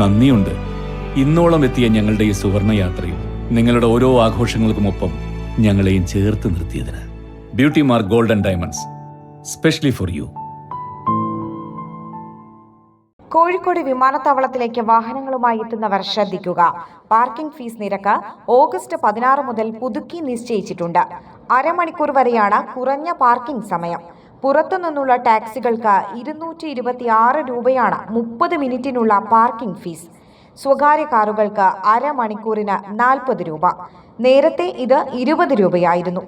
നന്ദിയുണ്ട്. ഇന്നോളം എത്തിയ ഞങ്ങളുടെ ഈ സുവർണ യാത്രയും നിങ്ങളുടെ ഓരോ ആഘോഷങ്ങൾക്കുമൊപ്പം ഞങ്ങളെയും ചേർത്ത് നിർത്തിയതിന്. Beauty mark golden diamonds specially for you Kozhikode വിമാനത്താവളത്തിലേക്ക് വാഹനങ്ങളുമായി എത്തുന്നവർ ശ്രദ്ധിക്കുക. പാർക്കിംഗ് ഫീസ് നിരക്ക് ഓഗസ്റ്റ് പതിനാറ് മുതൽ പുതുക്കി നിശ്ചയിച്ചിട്ടുണ്ട്. അരമണിക്കൂർ വരെയാണ് കുറഞ്ഞ പാർക്കിംഗ് സമയം. പുറത്തുനിന്നുള്ള ടാക്സികൾക്ക് ഇരുന്നൂറ്റി ഇരുപത്തിയാറ് രൂപയാണ് മുപ്പത് മിനിറ്റിനുള്ള പാർക്കിംഗ് ഫീസ്. സ്വകാര്യ കാറുകൾക്ക് അരമണിക്കൂറിന് നാൽപ്പത് രൂപ. നേരത്തെ ഇത് ഇരുപത് രൂപയായിരുന്നു.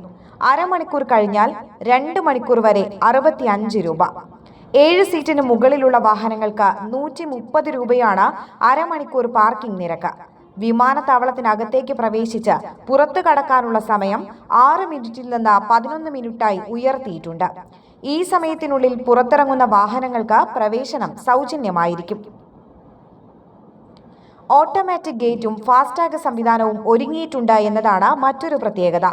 അരമണിക്കൂർ കഴിഞ്ഞാൽ രണ്ട് മണിക്കൂർ വരെ അറുപത്തിയഞ്ച് രൂപ. ഏഴ് സീറ്റിന് മുകളിലുള്ള വാഹനങ്ങൾക്ക് നൂറ്റി മുപ്പത് രൂപയാണ് അരമണിക്കൂർ പാർക്കിംഗ് നിരക്ക്. വിമാനത്താവളത്തിനകത്തേക്ക് പ്രവേശിച്ച് പുറത്തു കടക്കാനുള്ള സമയം ആറ് മിനിറ്റിൽ നിന്ന് പതിനൊന്ന് മിനിറ്റായി ഉയർത്തിയിട്ടുണ്ട്. ഈ സമയത്തിനുള്ളിൽ പുറത്തിറങ്ങുന്ന വാഹനങ്ങൾക്ക് പ്രവേശനം സൗജന്യമായിരിക്കും. ഓട്ടോമാറ്റിക് ഗേറ്റും ഫാസ്ടാഗ് സംവിധാനവും ഒരുങ്ങിയിട്ടുണ്ട് എന്നതാണ് മറ്റൊരു പ്രത്യേകത.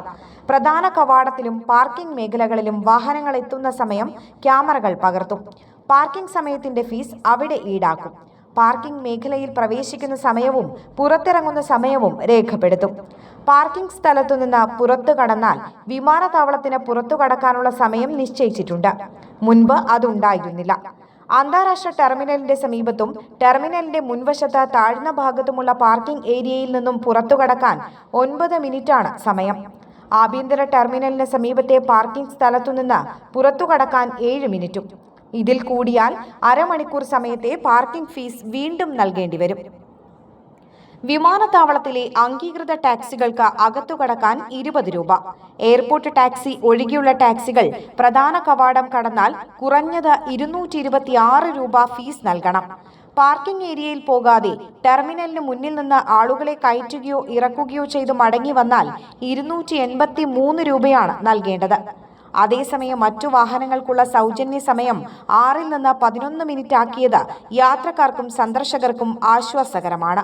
പ്രധാന കവാടത്തിലും പാർക്കിംഗ് മേഖലകളിലും വാഹനങ്ങൾ എത്തുന്ന സമയം ക്യാമറകൾ പകർത്തും. പാർക്കിംഗ് സമയത്തിന്റെ ഫീസ് അവിടെ ഈടാക്കും. പാർക്കിംഗ് മേഖലയിൽ പ്രവേശിക്കുന്ന സമയവും പുറത്തിറങ്ങുന്ന സമയവും രേഖപ്പെടുത്തും. പാർക്കിംഗ് സ്ഥലത്തു നിന്ന് പുറത്തു കടന്നാൽ വിമാനത്താവളത്തിന് പുറത്തു കടക്കാനുള്ള സമയം നിശ്ചയിച്ചിട്ടുണ്ട്. മുൻപ് അതുണ്ടായിരുന്നില്ല. അന്താരാഷ്ട്ര ടെർമിനലിന്റെ സമീപത്തും ടെർമിനലിന്റെ മുൻവശത്ത് താഴ്ന്ന ഭാഗത്തുമുള്ള പാർക്കിംഗ് ഏരിയയിൽ നിന്നും പുറത്തു കടക്കാൻ ഒൻപത് മിനിറ്റാണ് സമയം. ആഭ്യന്തര ടെർമിനലിന് സമീപത്തെ പാർക്കിംഗ് സ്ഥലത്തുനിന്ന് പുറത്തു കടക്കാൻ ഏഴ് മിനിറ്റും. ഇതിൽ കൂടിയാൽ അരമണിക്കൂർ സമയത്തെ പാർക്കിംഗ് ഫീസ് വീണ്ടും നൽകേണ്ടി വരും വിമാനത്താവളത്തിലെ അംഗീകൃത ടാക്സികൾക്ക് അകത്തു കടക്കാൻ ഇരുപത് രൂപ. എയർപോർട്ട് ടാക്സി ഒഴികെയുള്ള ടാക്സികൾ പ്രധാന കവാടം കടന്നാൽ കുറഞ്ഞത് ഇരുന്നൂറ്റി രൂപ ഫീസ് നൽകണം. പാർക്കിംഗ് ഏരിയയിൽ പോകാതെ ടെർമിനലിന് മുന്നിൽ നിന്ന് ആളുകളെ കയറ്റുകയോ ഇറക്കുകയോ ചെയ്ത് മടങ്ങി വന്നാൽ ഇരുന്നൂറ്റി എൺപത്തി മൂന്ന് രൂപയാണ് നൽകേണ്ടത്. അതേസമയം മറ്റു വാഹനങ്ങൾക്കുള്ള സൗജന്യ സമയം ആറിൽ നിന്ന് പതിനൊന്ന് മിനിറ്റ് ആക്കിയത് യാത്രക്കാർക്കും സന്ദർശകർക്കും ആശ്വാസകരമാണ്.